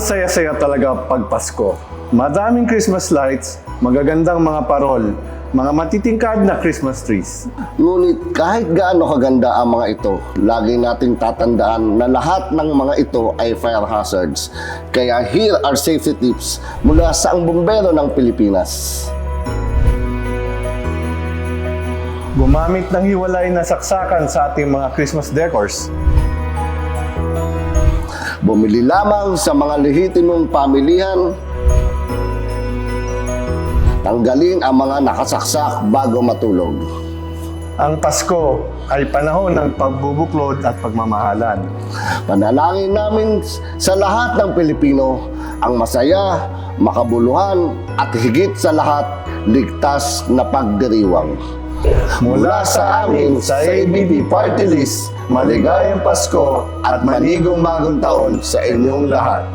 masaya-saya talaga pag Pasko. Madaming Christmas lights, magagandang mga parol, mga matitingkad na Christmas trees. Ngunit kahit gaano kaganda ang mga ito, lagi nating tatandaan na lahat ng mga ito ay fire hazards. Kaya here are safety tips mula sa ang bumbero ng Pilipinas. Gumamit ng hiwalay na saksakan sa ating mga Christmas decors. Bumili lamang sa mga lehitimong pamilihan. Tanggalin ang mga nakasaksak bago matulog. Ang Pasko ay panahon ng pagbubuklod at pagmamahalan. Panalangin namin sa lahat ng Pilipino ang masaya, makabuluhan at higit sa lahat, ligtas na pagdiriwang. Mula sa amin sa ABP Party List, maligayang Pasko at manigong bagong taon sa inyong lahat.